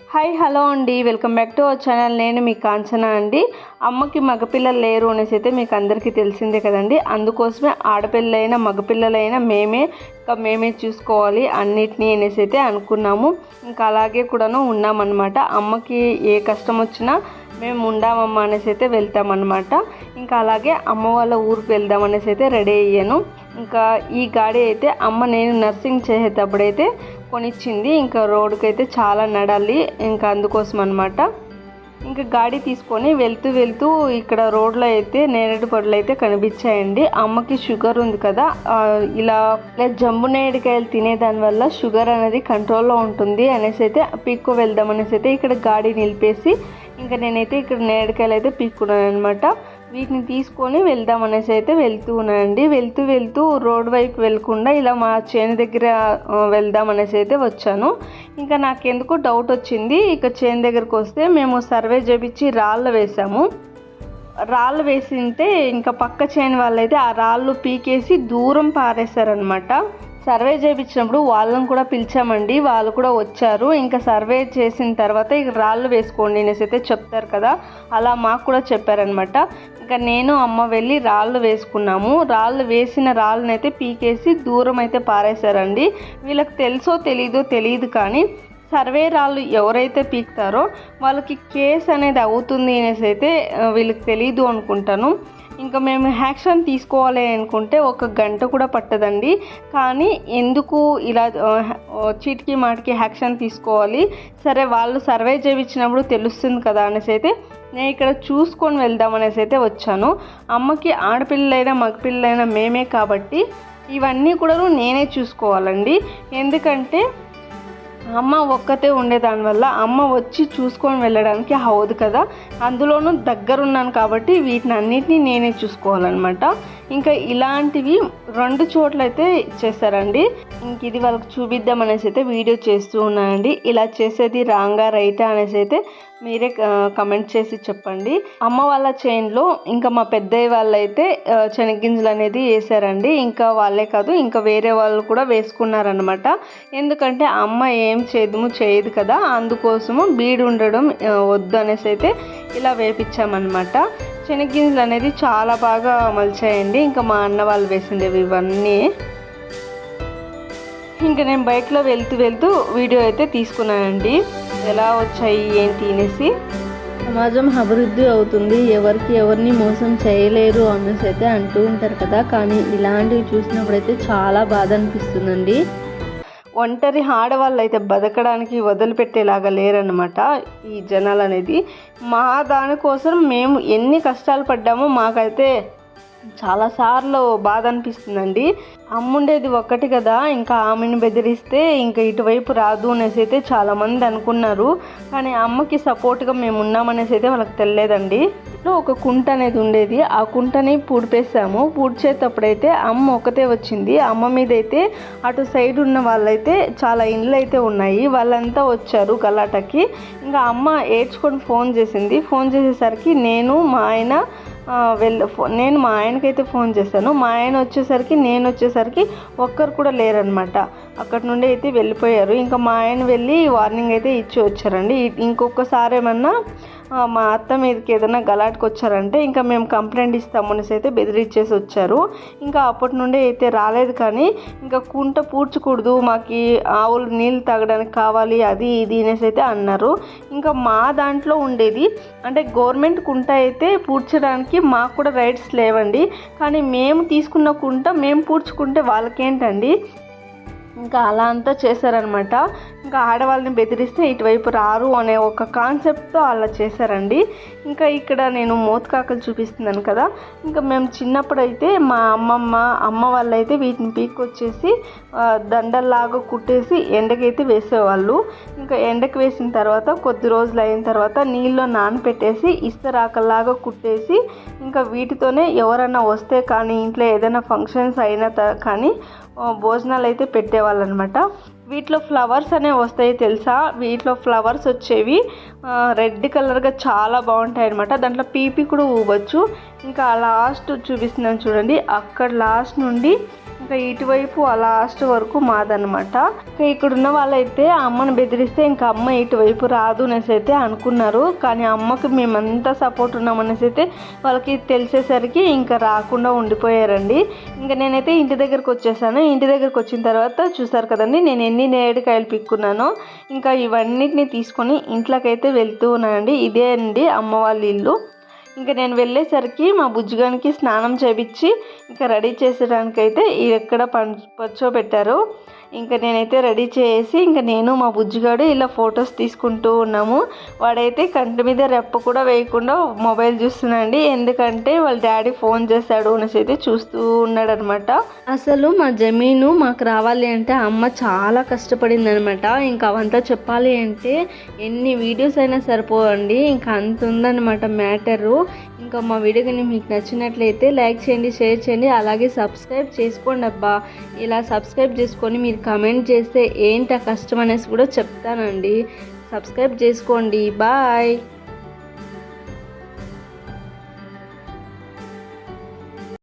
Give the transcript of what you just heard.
Hi hello అండి. Welcome back to our channel. నేను మీ కాంచన అండి. అమ్మకి మగపిల్లలు లేరు అనేసి అయితే మీకు అందరికీ తెలిసిందే కదండి. అందుకోసమే ఆడపిల్లలైనా మగపిల్లలైనా మేమే ఇంకా మేమే చూసుకోవాలి అన్నిటినీ అనేసి అయితే అనుకున్నాము. ఇంకా అలాగే కూడాను ఉన్నామన్నమాట. అమ్మకి ఏ కష్టం వచ్చినా మేము ఉండామమ్మా అనేసి అయితే వెళ్తామన్నమాట. ఇంకా అలాగే అమ్మ వాళ్ళ ఊరికి వెళ్దాం అనేసి అయితే రెడీ అయ్యాను. ఇంకా ఈ గాడి అయితే అమ్మ నేను నర్సింగ్ చేసేటప్పుడైతే కొనిచ్చింది. ఇంకా రోడ్డుకి అయితే చాలా నడాలి. ఇంకా అందుకోసం అనమాట ఇంకా గాడి తీసుకొని వెళ్తూ వెళ్తూ ఇక్కడ రోడ్లో అయితే నేరేడు పళ్ళు అయితే కనిపించాయండి. అమ్మకి షుగర్ ఉంది కదా ఇలా ఇలా జంబు నేరేడుకాయలు తినేదాని వల్ల షుగర్ అనేది కంట్రోల్లో ఉంటుంది అనేసి అయితే పీక్కు వెళ్దాం అనేసి అయితే ఇక్కడ గాడి నిలిపేసి ఇంకా నేనైతే ఇక్కడ నేరేడుకాయలు అయితే పీక్కున్నాను అనమాట వీటిని తీసుకొని వెళ్దాం అనేసి అయితే వెళ్తూ ఉన్నానండి వెళ్తూ వెళ్తూ రోడ్ వైపు వెళ్ళకుండా ఇలా మా చేను దగ్గర వెళ్దాం అనేసి అయితే వచ్చాను. ఇంకా నాకెందుకో డౌట్ వచ్చింది. ఇక చేను దగ్గరకు వస్తే మేము సర్వే చేపించి రాళ్ళు వేసాము. రాళ్ళు వేసింటే ఇంకా పక్క చేను వాళ్ళైతే ఆ రాళ్ళు పీకేసి దూరం పారేశారనమాట సర్వే చేయించినప్పుడు వాళ్ళని కూడా పిలిచామండి. వాళ్ళు కూడా వచ్చారు. ఇంకా సర్వే చేసిన తర్వాత ఇక రాళ్ళు వేసుకోండి అనేసి అయితే చెప్తారు కదా. అలా మాకు కూడా చెప్పారనమాట ఇంకా నేను అమ్మ వెళ్ళి రాళ్ళు వేసుకున్నాము. రాళ్ళు వేసిన రాళ్ళని అయితే పీకేసి దూరం అయితే పారేశారండి. వీళ్ళకి తెలుసో తెలీదో తెలియదు కానీ సర్వే రాళ్ళు ఎవరైతే పీకుతారో వాళ్ళకి కేసు అనేది అవుతుంది అనేసి అయితే వీళ్ళకి తెలీదు అనుకుంటాను. ఇంకా మేము యాక్షన్ తీసుకోవాలి అనుకుంటే ఒక గంట కూడా పట్టదండి. కానీ ఎందుకు ఇలా చీటికి మాటికి యాక్షన్ తీసుకోవాలి? సరే వాళ్ళు సర్వే చేయించినప్పుడు తెలుస్తుంది కదా అనేసి అయితే నేను ఇక్కడ చూసుకొని వెళ్దాం అనేసి అయితే వచ్చాను. అమ్మకి ఆడపిల్లలైనా మగపిల్లలైనా మేమే కాబట్టి ఇవన్నీ కూడా నేనే చూసుకోవాలండి. ఎందుకంటే అమ్మ ఒక్కతే ఉండేదాని వల్ల అమ్మ వచ్చి చూసుకొని వెళ్ళడానికి అవ్వదు కదా. అందులోనూ దగ్గరున్నాను కాబట్టి వీటిని అన్నిటినీ నేనే చూసుకోవాలన్నమాట. ఇంకా ఇలాంటివి రెండు చోట్ల అయితే ఇంక ఇది వాళ్ళకి చూపిద్దాం అనేసి అయితే వీడియో చేస్తూ ఉన్నానండి. ఇలా చేసేది రాంగా రైటా అనేసి అయితే మీరే కమెంట్ చేసి చెప్పండి. అమ్మ వాళ్ళ చైన్లో ఇంకా మా పెద్దయ్య వాళ్ళు అయితే శనగ్గింజలు అనేది వేసారండి. ఇంకా వాళ్ళే కాదు ఇంకా వేరే వాళ్ళు కూడా వేసుకున్నారనమాట ఎందుకంటే అమ్మ ఏం చేదుము చేయదు కదా అందుకోసము బీడు ఉండడం వద్దు అనేసి అయితే ఇలా వేపించామన్నమాట శనగ్గింజలు అనేది చాలా బాగా మలిచాయండి. ఇంకా మా అన్న వాళ్ళు వేసిండేవి ఇవన్నీ. ఇంకా నేను బైక్లో వెళ్తూ వెళ్తూ వీడియో అయితే తీసుకున్నానండి. ఎలా వచ్చాయి ఏంటి అనేసి? సమాజం అభివృద్ధి అవుతుంది. ఎవరికి ఎవరిని మోసం చేయలేరు అనేసి అయితే అంటూ ఉంటారు కదా. కానీ ఇలాంటివి చూసినప్పుడైతే చాలా బాధ అనిపిస్తుందండి. ఒంటరి ఆడవాళ్ళు అయితే బతకడానికి వదిలిపెట్టేలాగా లేరనమాట ఈ జనాలు అనేది మా దానికోసం మేము ఎన్ని కష్టాలు పడ్డామో మాకైతే చాలాసార్లు బాధ అనిపిస్తుందండి. అమ్ముండేది ఒక్కటి కదా ఇంకా ఆమెను బెదిరిస్తే ఇంకా ఇటువైపు రాదు అనేసి అయితే చాలామంది అనుకున్నారు. కానీ అమ్మకి సపోర్ట్గా మేము ఉన్నామనేసి అయితే వాళ్ళకి తెలియదండి. ఒక కుంట అనేది ఉండేది. ఆ కుంటని పూడిపేసాము పూడ్చేటప్పుడైతే అమ్మ ఒకతే వచ్చింది. అమ్మ మీద అయితే అటు సైడ్ ఉన్న వాళ్ళైతే చాలా ఇండ్లు అయితే ఉన్నాయి. వాళ్ళంతా వచ్చారు గలాటకి. ఇంకా అమ్మ ఏడ్చుకొని ఫోన్ చేసింది. ఫోన్ చేసేసరికి నేను మా ఆయన వెళ్ళ ఫో- నేను మా ఆయనకైతే ఫోన్ చేశాను. మా ఆయన వచ్చేసరికి నేను వచ్చేసరికి ఒక్కరు కూడా లేరనమాట అక్కడి నుండి అయితే వెళ్ళిపోయారు. ఇంకా మా ఆయన వెళ్ళి వార్నింగ్ అయితే ఇచ్చి వచ్చారండి. ఇంకొకసారి ఏమన్నా మా అత్త మీదకి ఏదైనా గలాట్కి వచ్చారంటే ఇంకా మేము కంప్లైంట్ ఇస్తాము అనేసి అయితే బెదిరించేసి వచ్చారు. ఇంకా అప్పటి నుండి అయితే రాలేదు కానీ ఇంకా కుంట పూడ్చకూడదు మాకు ఆవులు నీళ్ళు తాగడానికి కావాలి అది ఇది అనేసి అయితే అన్నారు. ఇంకా మా దాంట్లో ఉండేది అంటే గవర్నమెంట్ కుంట అయితే పూడ్చడానికి మాకు కూడా రైట్స్ లేవండి. కానీ మేము తీసుకున్న కుంట మేము పూడ్చుకుంటే వాళ్ళకేంటండి? ఇంకా అలా అంతా చేశారనమాట ఇంకా ఆడవాళ్ళని బెదిరిస్తే ఇటువైపు రారు అనే ఒక కాన్సెప్ట్తో అలా చేశారండి. ఇంకా ఇక్కడ నేను మోతకాకలు చూపిస్తున్నాను కదా. ఇంకా మేము చిన్నప్పుడైతే మా అమ్మమ్మ అమ్మ వాళ్ళైతే వీటిని పీక్కొచ్చేసి దండల్లాగా కుట్టేసి ఎండకైతే వేసేవాళ్ళు. ఇంకా ఎండకు వేసిన తర్వాత కొద్ది రోజులు అయిన తర్వాత నీళ్ళలో నానపెట్టేసి ఇస్తరాకల్లాగా కుట్టేసి ఇంకా వీటితోనే ఎవరైనా వస్తే కానీ ఇంట్లో ఏదైనా ఫంక్షన్స్ అయినా త- కానీ భోజనాలు అయితే పెట్టేవాళ్ళు అనమాట వీటిలో ఫ్లవర్స్ అనేవి వస్తాయి తెలుసా? వీటిలో ఫ్లవర్స్ వచ్చేవి రెడ్ కలర్గా చాలా బాగుంటాయి అనమాట దాంట్లో పీపీ కూడా ఊవచ్చు ఇంకా లాస్ట్ చూపిస్తున్నాను చూడండి. అక్కడ లాస్ట్ నుండి ఇంకా ఇటువైపు ఆ లాస్ట్ వరకు మాదనమాట ఇంకా ఇక్కడ ఉన్న వాళ్ళైతే అమ్మని బెదిరిస్తే ఇంకా అమ్మ ఇటువైపు రాదు అనేసి అయితే అనుకున్నారు. కానీ అమ్మకి మేమంతా సపోర్ట్ ఉన్నామనేసి అయితే వాళ్ళకి తెలిసేసరికి ఇంకా రాకుండా ఉండిపోయారండి. ఇంకా నేనైతే ఇంటి దగ్గరకు వచ్చేసాను. ఇంటి దగ్గరకు వచ్చిన తర్వాత చూసారు కదండి నేను ఎన్ని నేరేడుకాయలు పిక్కున్నానో ఇంకా ఇవన్నిటిని తీసుకొని ఇంట్లోకైతే వెళ్తూ ఉన్నానండి. ఇదే అండి అమ్మ వాళ్ళ ఇల్లు. ఇంకా నేను వెళ్ళేసరికి మా బుజ్జిగానికి స్నానం చేపించి ఇంకా రెడీ చేసేదానికైతే ఎక్కడ పచ్చో పెట్టారు. ఇంకా నేనైతే రెడీ చేసి ఇంకా నేను మా బుజ్జిగాడు ఇలా ఫొటోస్ తీసుకుంటూ ఉన్నాము. వాడైతే కంటి మీద రెప్ప కూడా వేయకుండా మొబైల్ చూస్తున్నాండి ఎందుకంటే వాళ్ళ డాడీ ఫోన్ చేశాడు అనేసి అయితే చూస్తూ ఉన్నాడు అనమాట అసలు మా జమీను మాకు రావాలి అంటే అమ్మ చాలా కష్టపడింది అనమాట ఇంకా అవంతా చెప్పాలి అంటే ఎన్ని వీడియోస్ అయినా సరిపోవండి. ఇంకా అంత ఉందన్నమాట మ్యాటరు. ఇంకా మా వీడియో కానీ మీకు నచ్చినట్లయితే లైక్ చేయండి షేర్ చేయండి. అలాగే సబ్స్క్రైబ్ చేసుకోండి అబ్బా. ఇలా సబ్స్క్రైబ్ చేసుకొని మీరు కమెంట్ చేస్తే ఏంటి ఆ కష్టం అనేసి కూడా చెప్తానండి. సబ్స్క్రైబ్ చేసుకోండి. బాయ్